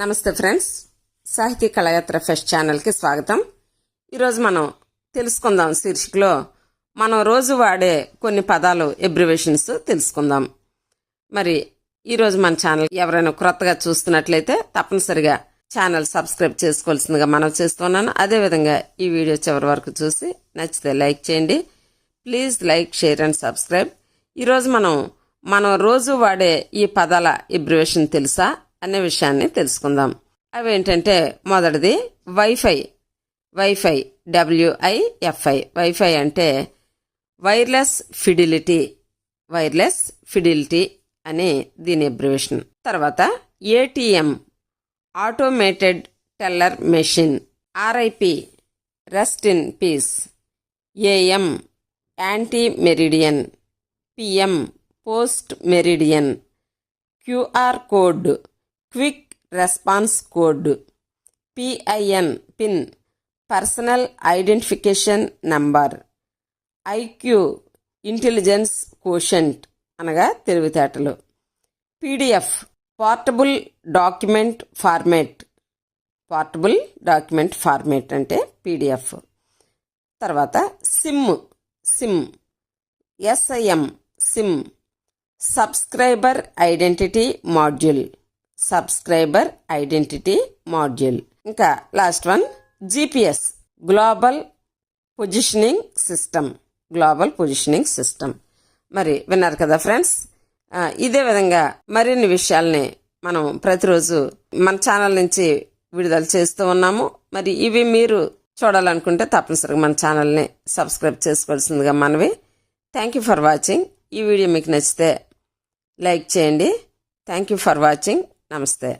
నమస్తే ఫ్రెండ్స్. సాహితీ కళయాత్ర ఫెస్ట్ ఛానల్కి స్వాగతం. ఈరోజు మనం తెలుసుకుందాం శీర్షికలో మనం రోజు వాడే కొన్ని పదాలు ఎబ్రివేషన్స్ తెలుసుకుందాం. మరి ఈరోజు మన ఛానల్ ఎవరైనా క్రొత్తగా చూస్తున్నట్లయితే తప్పనిసరిగా ఛానల్ సబ్స్క్రైబ్ చేసుకోవాల్సిందిగా మనం చేస్తున్నాను అదేవిధంగా ఈ వీడియో చివరి వరకు చూసి నచ్చితే లైక్ చేయండి. Please like share and subscribe. ఈరోజు మనం మనం రోజు వాడే ఈ పదాల ఇబ్రివేషన్ తెలుసా? అనే విషయాన్ని తెలుసుకుందాం. అవి ఏంటంటే మొదటిది WiFi WiFi W I F I WiFi అంటే వైర్లెస్ ఫిడిలిటీ వైర్లెస్ ఫిడిలిటీ అని దీని అబ్రివేషన్ తర్వాత ATM automated teller machine RIP rest in peace AM ante meridian PM post meridian QR code quick response code P I N PIN personal identification number IQ intelligence quotient అనగా తెలివితేటలు. PDF portable document format portable document format అంటే PDF. తర్వాత SIM SIM S I M SIM subscriber identity module. Subscriber identity module. ఇంకా last one GPS global positioning system. Global positioning system. మరి విన్నారు కదా friends? ఇదే విధంగా మరిన్ని విషయాల్ని మనం ప్రతిరోజు మన ఛానల్ నుంచి విడుదల చేస్తూ ఉన్నాము. మరి ఇవి మీరు చూడాలనుకుంటే తప్పనిసరిగా మన ఛానల్ని సబ్స్క్రైబ్ చేసుకోవాల్సిందిగా మనవి. థ్యాంక్ యూ ఫర్ వాచింగ్ ఈ వీడియో మీకు నచ్చితే లైక్ చేయండి. థ్యాంక్ యూ ఫర్ వాచింగ్ నమస్తే